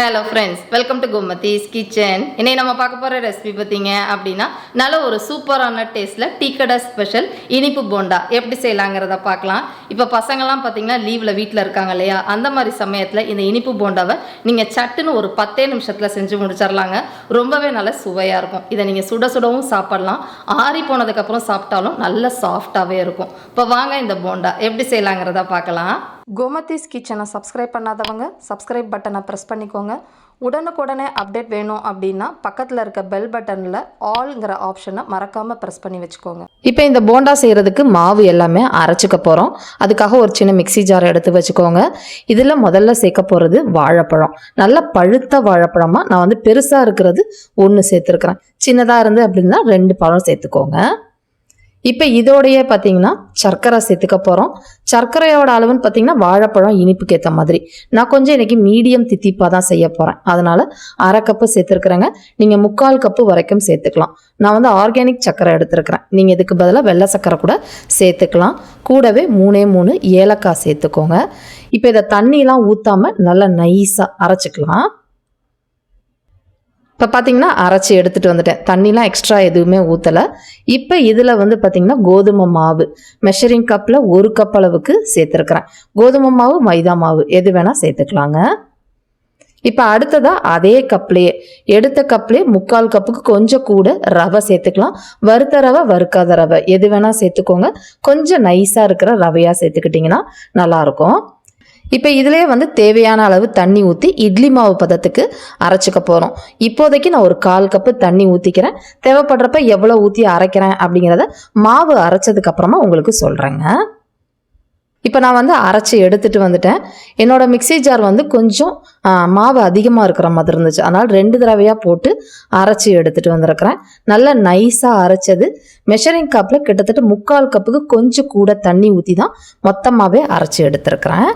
Hello friends welcome to Gomathi's kitchen இன்னைக்கு நம்ம பார்க்க போகிற ரெசிபி பார்த்தீங்க அப்படின்னா நல்ல ஒரு சூப்பரான டேஸ்ட்டில் டீ கடை ஸ்பெஷல் இனிப்பு போண்டா. எப்படி செய்யலாங்கிறத பார்க்கலாம். இப்போ பசங்கள்லாம் பார்த்தீங்கன்னா லீவில் வீட்டில் இருக்காங்க இல்லையா? அந்த மாதிரி சமயத்தில் இந்த இனிப்பு போண்டாவை நீங்கள் சட்டுன்னு ஒரு பத்தே நிமிஷத்தில் செஞ்சு முடிச்சிடலாங்க ரொம்பவே நல்ல சுவையாக இருக்கும். இதை நீங்கள் சுட சுடவும் சாப்பிடலாம். ஆறி போனதுக்கப்புறம் சாப்பிட்டாலும் நல்ல சாஃப்டாகவே இருக்கும். இப்போ வாங்க இந்த போண்டா. எப்படி செய்யலாங்கிறத பார்க்கலாம். கோமதிஸ் கிச்சனை சப்ஸ்கிரைப் பண்ணாதவங்க சப்ஸ்கிரைப் பட்டனை ப்ரெஸ் பண்ணிக்கோங்க. உடனுக்குடனே அப்டேட் வேணும் அப்படின்னா பக்கத்தில் இருக்க பெல் பட்டனில் ஆல்ங்கிற ஆப்ஷனை மறக்காமல் ப்ரெஸ் பண்ணி வச்சுக்கோங்க. இப்போ இந்த போண்டா செய்கிறதுக்கு மாவு எல்லாமே அரைச்சிக்க போகிறோம் அதுக்காக ஒரு சின்ன மிக்ஸி ஜார் எடுத்து வச்சுக்கோங்க. இதில் முதல்ல சேர்க்க போகிறது வாழைப்பழம். நல்ல பழுத்த வாழைப்பழமாக நான் வந்து பெருசாக இருக்கிறது ஒன்று சேர்த்துருக்குறேன். சின்னதாக இருந்து அப்படின்னா ரெண்டு பழம் சேர்த்துக்கோங்க. இப்போ இதோடையே பார்த்தீங்கன்னா சர்க்கரை சேர்த்துக்க போகிறோம் சர்க்கரையோட அளவுன்னு பார்த்தீங்கன்னா வாழைப்பழம் இனிப்புக்கு ஏற்ற மாதிரி. நான் கொஞ்சம் இன்றைக்கி மீடியம் தித்திப்பாக தான் செய்ய போகிறேன் அதனால் அரை கப்பு சேர்த்துருக்குறேங்க. நீங்கள் முக்கால் கப்பு வரைக்கும் சேர்த்துக்கலாம். நான் வந்து ஆர்கானிக் சர்க்கரை எடுத்துருக்கிறேன். நீங்கள் இதுக்கு பதிலாக வெள்ளை சர்க்கரை கூட சேர்த்துக்கலாம். கூடவே மூணே மூணு ஏலக்காய் சேர்த்துக்கோங்க. இப்போ இதை தண்ணிலாம் ஊற்றாமல் நல்லா நைஸாக அரைச்சிக்கலாம். இப்போ பார்த்தீங்கன்னா அரைச்சி எடுத்துகிட்டு வந்துட்டேன். தண்ணிலாம் எக்ஸ்ட்ரா எதுவுமே ஊற்றலை இப்போ இதில் வந்து பார்த்தீங்கன்னா கோதுமை மாவு. மெஷரிங் கப்பில் ஒரு கப் அளவுக்கு சேர்த்துருக்குறேன். கோதுமை மாவு மைதா மாவு எது வேணால் சேர்த்துக்கலாங்க. இப்போ அடுத்ததாக அதே கப்லேயே. எடுத்த கப்லேயே முக்கால் கப்புக்கு கொஞ்சம் கூட ரவை சேர்த்துக்கலாம். வறுத்த ரவை வறுக்காத ரவை எது வேணால் சேர்த்துக்கோங்க. கொஞ்சம் நைஸாக இருக்கிற ரவையாக சேர்த்துக்கிட்டிங்கன்னா நல்லாயிருக்கும் இப்போ இதிலே வந்து தேவையான அளவு தண்ணி ஊற்றி இட்லி மாவு பதத்துக்கு அரைச்சிக்க போகிறோம் இப்போதைக்கு நான் ஒரு கால் கப்பு தண்ணி ஊற்றிக்கிறேன் தேவைப்படுறப்ப எவ்வளோ ஊற்றி அரைக்கிறேன் அப்படிங்கிறத மாவு அரைச்சதுக்கப்புறமா உங்களுக்கு சொல்கிறேங்க இப்போ நான் வந்து அரைச்சி எடுத்துகிட்டு வந்துட்டேன். என்னோட மிக்ஸி ஜார் வந்து கொஞ்சம் மாவு அதிகமாக இருக்கிற மாதிரி இருந்துச்சு. அதனால் ரெண்டு தடவையாக போட்டு அரைச்சி எடுத்துட்டு வந்திருக்கிறேன். நல்லா நைஸாக அரைச்சது. மெஷரிங் கப்பில் கிட்டத்தட்ட முக்கால் கப்புக்கு கொஞ்சம் கூட தண்ணி ஊற்றி தான் மொத்தமாகவே அரைச்சி எடுத்துருக்கிறேன்.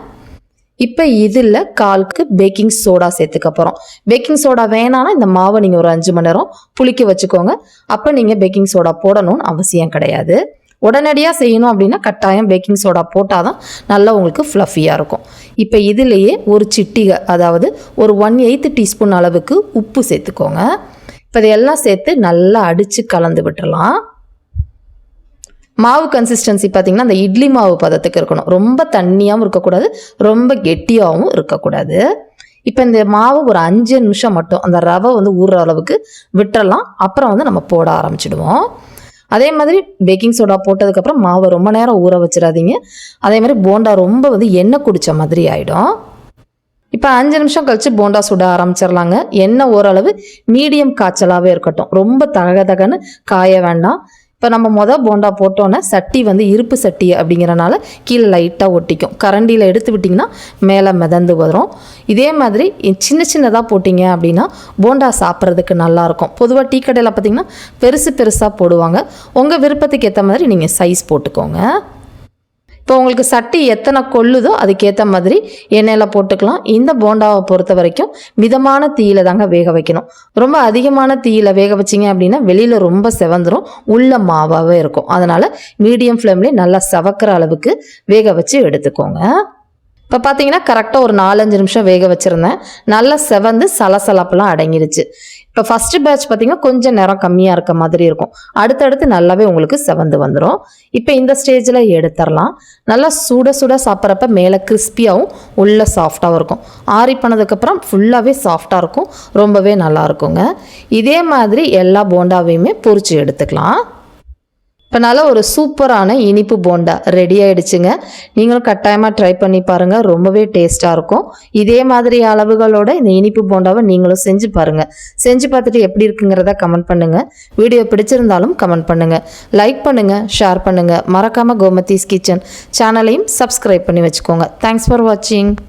இப்போ இதில் கால்க்கு பேக்கிங் சோடா சேர்த்துக்க போகிறோம் பேக்கிங் சோடா வேணான்னா இந்த மாவை நீங்கள் ஒரு அஞ்சு மணி நேரம் புளிக்க வச்சுக்கோங்க. அப்போ நீங்கள் பேக்கிங் சோடா போடணும்னு அவசியம் கிடையாது. உடனடியாக செய்யணும் அப்படின்னா கட்டாயம் பேக்கிங் சோடா போட்டால் தான் நல்லா உங்களுக்கு ஃப்ளஃபியாக இருக்கும். இப்போ இதுலேயே ஒரு சிட்டிகை அதாவது ஒரு ஒன் எயித்து டீஸ்பூன் அளவுக்கு உப்பு சேர்த்துக்கோங்க. இப்போ இதையெல்லாம் சேர்த்து நல்லா அடித்து கலந்து விட்டுடலாம் மாவு கன்சிஸ்டன்சி பார்த்தீங்கன்னா அந்த இட்லி மாவு பதத்துக்கு இருக்கணும். ரொம்ப தண்ணியாகவும் இருக்கக்கூடாது ரொம்ப கெட்டியாகவும் இருக்கக்கூடாது. இப்போ இந்த மாவு ஒரு அஞ்சு நிமிஷம் மட்டும் அந்த ரவை வந்து ஊறுற அளவுக்கு விட்டுறலாம். அப்புறம் வந்து நம்ம போட ஆரம்பிச்சிடுவோம். அதே மாதிரி பேக்கிங் சோடா போட்டதுக்கப்புறம் மாவை ரொம்ப நேரம் ஊற வச்சிடாதீங்க. அதே மாதிரி போண்டா ரொம்ப வந்து எண்ணெய் குடித்த மாதிரி ஆகிடும் இப்போ அஞ்சு நிமிஷம் கழித்து போண்டா சுட ஆரம்பிச்சிடலாங்க. எண்ணெய் ஓரளவு மீடியம் காய்ச்சலாகவே இருக்கட்டும். ரொம்ப தக தகன்னு காய வேண்டாம். இப்போ நம்ம மொதல் போண்டா போட்டோன்னே சட்டி வந்து இருப்பு சட்டி அப்படிங்கிறனால கீழே லைட்டாக ஒட்டிக்கும். கரண்டியில் எடுத்து விட்டிங்கன்னா மேலே மிதந்து வரும். இதே மாதிரி சின்ன சின்னதாக போட்டிங்க அப்படின்னா போண்டா சாப்பிட்றதுக்கு நல்லாயிருக்கும். பொதுவாக டீ கடையில் பார்த்தீங்கன்னா பெருசு பெருசாக போடுவாங்க. உங்கள் விருப்பத்துக்கு ஏற்ற மாதிரி நீங்கள் சைஸ் போட்டுக்கோங்க. இப்போ உங்களுக்கு சட்டி எத்தனை கொள்ளுதோ அதுக்கேற்ற மாதிரி எண்ணெயில் போட்டுக்கலாம். இந்த போண்டாவை பொறுத்த வரைக்கும் மிதமான தீயில தாங்க வேக வைக்கணும். ரொம்ப அதிகமான தீயில வேக வச்சிங்க அப்படின்னா வெளியில் ரொம்ப செவந்துரும். உள்ள மாவாகவே இருக்கும். அதனால் மீடியம் ஃப்ளேம்லேயே நல்லா சவக்கிற அளவுக்கு வேக வச்சு எடுத்துக்கோங்க. இப்போ பார்த்தீங்கன்னா கரெக்டாக ஒரு நாலஞ்சு நிமிஷம் வேக வச்சுருந்தேன். நல்லா செவந்து சலசலப்பெல்லாம் அடங்கிடுச்சு இப்போ ஃபஸ்ட்டு பேட்ச் பார்த்தீங்கன்னா கொஞ்சம் நேரம் கம்மியாக இருக்க மாதிரி இருக்கும். அடுத்தடுத்து நல்லாவே உங்களுக்கு செவந்து வந்துடும் இப்போ இந்த ஸ்டேஜில் எடுத்துடலாம் நல்லா சுட சுட சாப்பிட்றப்ப மேலே கிறிஸ்பியாகவும் உள்ளே சாஃப்டாகவும் இருக்கும். ஆறி பண்ணதுக்கப்புறம் ஃபுல்லாகவே சாஃப்டாக இருக்கும். ரொம்பவே நல்லா இருக்குங்க. இதே மாதிரி எல்லா போண்டாவையுமே பொறிச்சு எடுத்துக்கலாம். இப்போ நல்ல ஒரு சூப்பரான இனிப்பு போண்டா ரெடி ஆயிடுச்சுங்க. நீங்களும் கட்டாயமாக ட்ரை பண்ணி பாருங்கள் ரொம்பவே டேஸ்ட்டாக இருக்கும். இதே மாதிரி அளவுகளோட இந்த இனிப்பு போண்டாவை நீங்களும் செஞ்சு பாருங்கள் செஞ்சு பார்த்துட்டு எப்படி இருக்குங்கிறத கமெண்ட் பண்ணுங்கள் வீடியோ பிடிச்சிருந்தாலும் கமெண்ட் பண்ணுங்கள் லைக் பண்ணுங்கள் ஷேர் பண்ணுங்கள் மறக்காமல் கோமதிஸ் கிச்சன் சேனலையும் சப்ஸ்கிரைப் பண்ணி வச்சுக்கோங்க. தேங்க்ஸ் ஃபார் வாட்சிங்